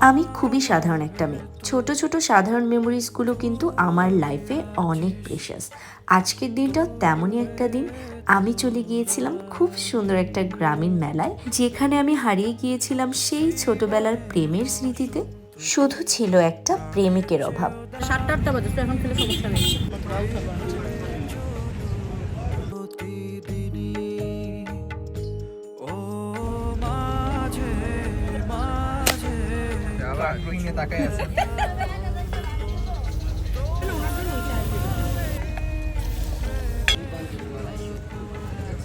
আমি খুবই সাধারণ একটা মেয়ে। ছোট ছোট সাধারণ মেমোরিজগুলো কিন্তু আমার লাইফে অনেক প্রেশাস আজকের দিনটাও তেমনই একটা দিন। আমি চলে গিয়েছিলাম খুব সুন্দর একটা গ্রামীণ মেলায়, যেখানে আমি হারিয়ে গিয়েছিলাম সেই ছোটবেলার প্রেমের স্মৃতিতে। শুধু ছিল একটা প্রেমিকের অভাব। সাতটা, আটটা বাজে এখন খেলে সমস্যা নেই। রোহিঙ্গে তাকায় আছে।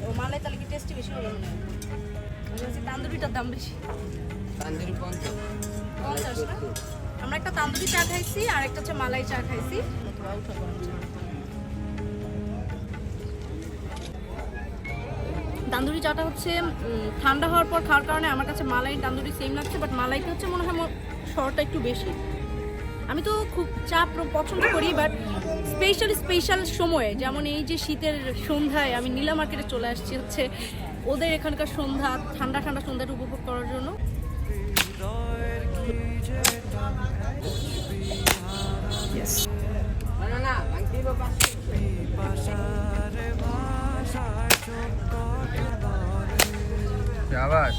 ও মালাই তাহলে কি টেস্টি বেশি হবে মনে হয় তান্দুরিটার দাম বেশি। পঞ্চাশ। না? আমরা একটা তান্দুরি চা খাইছি আর একটা হচ্ছে মালাই চা খাইছি। তান্দুরি চাটা হচ্ছে ঠান্ডা হওয়ার পর খাওয়ার কারণে আমার কাছে মালাই তান্দুরি সেম লাগছে বাট মালাইটা হচ্ছে মনে হয় শরটা একটু বেশি। আমি তো খুব চা পছন্দ করি বাট স্পেশাল স্পেশাল সময়ে যেমন এই যে শীতের সন্ধ্যায় আমি নীলা মার্কেটে চলে আসছি হচ্ছে ওদের এখানকার সন্ধ্যা ঠান্ডা ঠান্ডা সন্ধ্যাটা উপভোগ করার জন্য। আবার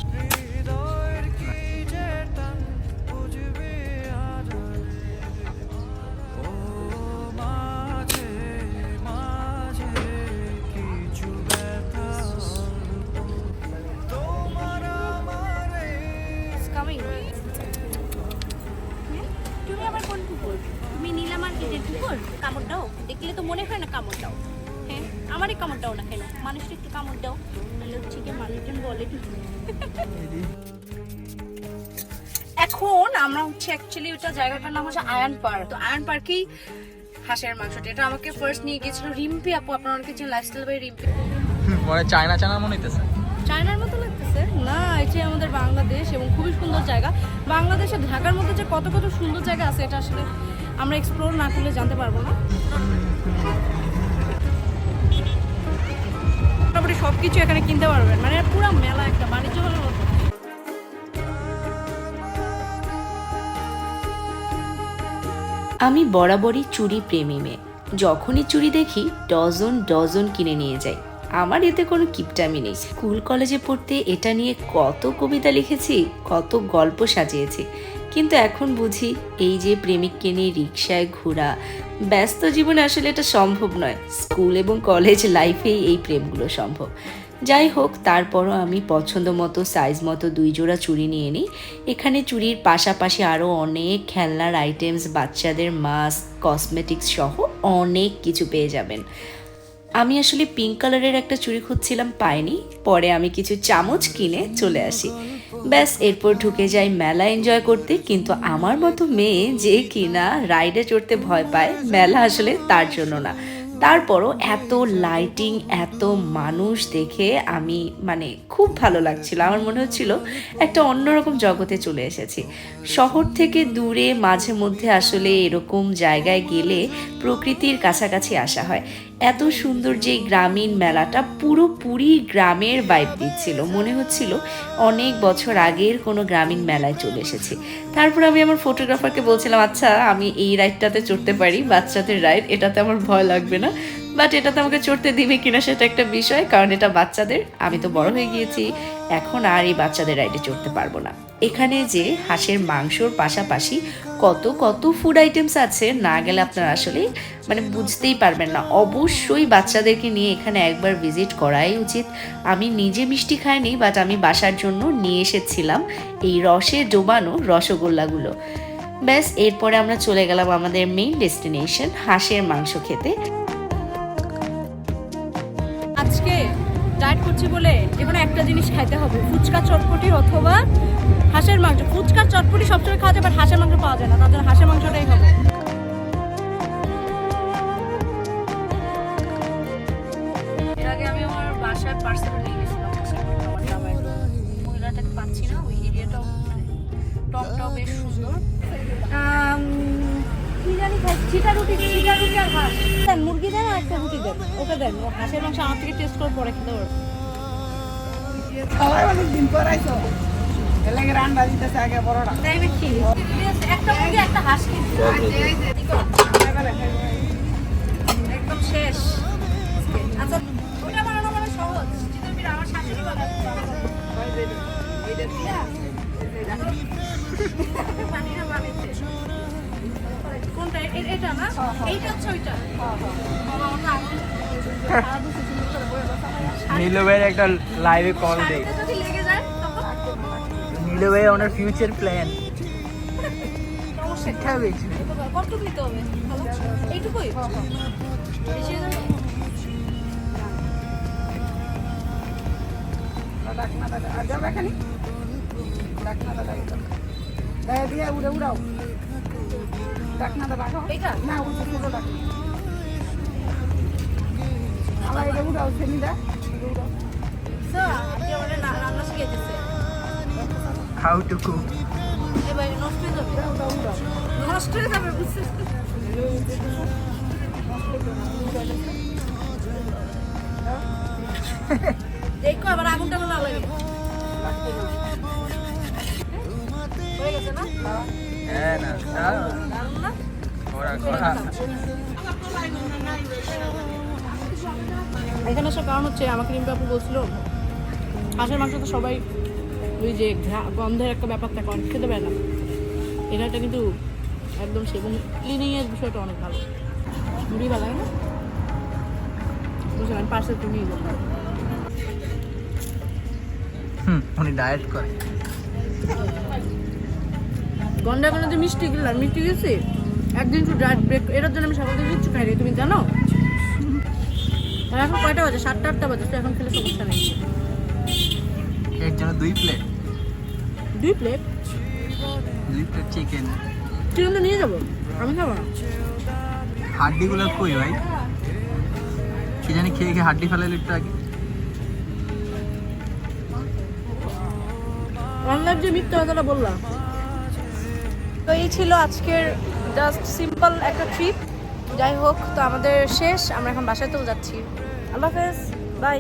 দেখলে তো মনে হয় না কামড় দাও। হ্যাঁ আমারই কামড় দাও না কেন? মানুষটা একটু কামড় দাও। তাহলে হচ্ছে কি মানুষজন বলে। এখন আমরা হচ্ছে অ্যাকচুয়ালি ওটা জায়গাটার নাম হচ্ছে আয়ন পার্ক তো আয়ন পার্কেই হাঁসের মাংসটা। এটা আমাকে ফার্স্ট নিয়ে গিয়েছিল রিম্পি আপু। আপনারা অনেকে যে লাইফস্টাইল বাই রিম্পি। মনে চায়না চায়না মনে হইতেছে। চায়নার মতো লাগতেছে? না এটি আমাদের বাংলাদেশ এবং খুবই সুন্দর জায়গা। বাংলাদেশে ঢাকার মধ্যে যে কত কত সুন্দর জায়গা আছে এটা আসলে আমরা এক্সপ্লোর না করলে জানতে পারব না। মোটামুটি সব কিছু এখানে কিনতে পারবেন। মানে পুরো মেলা একটা, বাণিজ্য মেলার আমি বরাবরই চুরি প্রেমী মেয়ে। যখনই চুরি দেখি, ডজন ডজন কিনে নিয়ে যাই। আমার এতে কোনো কিপটামি নেই। স্কুল কলেজে পড়তে এটা নিয়ে কত কবিতা লিখেছি, কত গল্প সাজিয়েছি। কিন্তু এখন বুঝি এই যে প্রেমিককে নিয়ে রিক্সায় ঘোরা, ব্যস্ত জীবনে আসলে এটা সম্ভব নয়। স্কুল এবং কলেজ লাইফেই এই প্রেমগুলো সম্ভব। যাই হোক, তারপরও আমি পছন্দ মতো, সাইজ মতো দুই জোড়া চুড়ি নিয়ে নিই। এখানে চুড়ির পাশাপাশি আরও অনেক খেলনার আইটেমস, বাচ্চাদের মাস্ক, কসমেটিক্স সহ অনেক কিছু পেয়ে যাবেন। আমি আসলে পিঙ্ক কালারের একটা চুড়ি খুঁজছিলাম, পাইনি। পরে আমি কিছু চামচ কিনে চলে আসি। ব্যাস, এরপর ঢুকে যাই মেলা এনজয় করতে। কিন্তু আমার মতো মেয়ে যে কিনা রাইডে চড়তে ভয় পায়, মেলা আসলে তার জন্য না। তারপরও এত লাইটিং এত মানুষ দেখে আমি মানে খুব ভালো লাগছিল। আমার মনে হচ্ছিল একটা অন্যরকম জগতে চলে এসেছি। শহর থেকে দূরে, মাঝে মধ্যে আসলে এরকম জায়গায় গেলে প্রকৃতির কাছাকাছি আসা হয়। এত সুন্দর যে গ্রামীণ মেলাটা পুরোপুরি গ্রামের বাইব দিচ্ছিল। মনে হচ্ছিল অনেক বছর আগের কোনো গ্রামীণ মেলায় চলে এসেছি। তারপর আমি আমার ফটোগ্রাফারকে বলছিলাম আচ্ছা আমি এই রাইডটাতে চড়তে পারি, বাচ্চাদের রাইড এটাতে আমার ভয় লাগবে না। বাট এটাতে আমাকে চড়তে দিবে কিনা সেটা একটা বিষয়, কারণ এটা বাচ্চাদের। আমি তো বড় হয়ে গিয়েছি, এখন আর এই বাচ্চাদের রাইডে চড়তে পারব না। এখানে যে হাঁসের মাংসর পাশাপাশি কত কত ফুড আইটেমস আছে, না গেলে আপনারা আসলে মানে বুঝতেই পারবেন না। অবশ্যই বাচ্চাদেরকে নিয়ে এখানে একবার ভিজিট করাই উচিত। আমি নিজে মিষ্টি খাইনি বাট আমি বাসার জন্য নিয়ে এসেছিলাম এই রসে ডোবানো রসগোল্লাগুলো। ব্যাস, এরপরে আমরা চলে গেলাম আমাদের মেইন ডেস্টিনেশন হাঁসের মাংস খেতে। ডায়েট করছি বলে যেকোনো একটা জিনিস খাইতে হবে, ফুচকা চটপটি অথবা হাঁসের মাংস। ফুচকা চটপটি সবসময় খাওয়া যায় বাট হাঁসের মাংস পাওয়া যায় না, তার জন্য হাঁসের মাংসটাই আগে আমি আমার বাসায় পার্সেল নিয়ে পাচ্ছি না, ওই এরিয়াটাও টপটাও বেশ সুন্দর। কি জানি খাই চিটা রুটি চিটা রুটি আর হাঁস। দেন মুরগি দেন আর একটা রুটি দেন ওকে দেন ও হাঁসের মাংস আমার থেকে টেস্ট করে পরে খেতে পারব। সবাই অনেক দিন পর আইছো তাই নাকি? একটা মুরগি, একটা হাঁস কিনছি। না এইটা হচ্ছে ওইটা। নীলু ভাইয়ের একটা লাইভে কল দেই নীলু ভাই ওনার ফিউচার প্ল্যান শিক্ষা পেয়েছি কতটুকু দিতে হবে? ভালো এইটুকুই? বেশি হয়ে যাবে? এইটা? স্যার, আপনি আমাদের না- রান্না শিখিয়েছে হাউ টু কুক এবার নষ্ট হয়ে যাবে। নষ্ট হয়ে যাবে বুঝছিস? দেখো আবার আগুনটা না লাগে। হয়ে গেছে না? এখানে আসার কারণ হচ্ছে আমাকে রিম্পা আপু বলছিল, হাঁসের মাংস তো সবাই ওই যে গন্ধের একটা ব্যাপার থাকে, অনেক খেতে পারে না। এটা কিন্তু একদম সে এবং ক্লিনিংয়ের বিষয়টা অনেক ভালো। মুড়ি ভালো না? পার্সেল নিয়ে হুম, উনি ডায়েট করে। গন্ডা কোনো যে মিষ্টি গেলাম মিষ্টি গেছে? একদিন একটু ডায়েট ব্রেক এটার জন্য আমি সকাল থেকে কিচ্ছু খাই তুমি জানো? আর এখন কয়টা বাজে? সাতটা আটটা বাজে তো এখন খেলে সমস্যা নেই। এর জন্য দুই প্লেট দুই প্লেট দুই প্লেট চিকেন চিকেন তো নিয়ে যাব। আমি খাব না। হাড্ডিগুলো কই ভাই? কি জানি খেয়ে খেয়ে হাড্ডি ফেলাইল একটু আগে। অনলাইন যে মিথ্যা কথাটা বললাম। তো এই ছিল আজকের জাস্ট সিম্পল একটা ট্রিপ যাই হোক, তো আমাদের শেষ। আমরা এখন বাসাতেও যাচ্ছি। আল্লাহ হাফেজ। বাই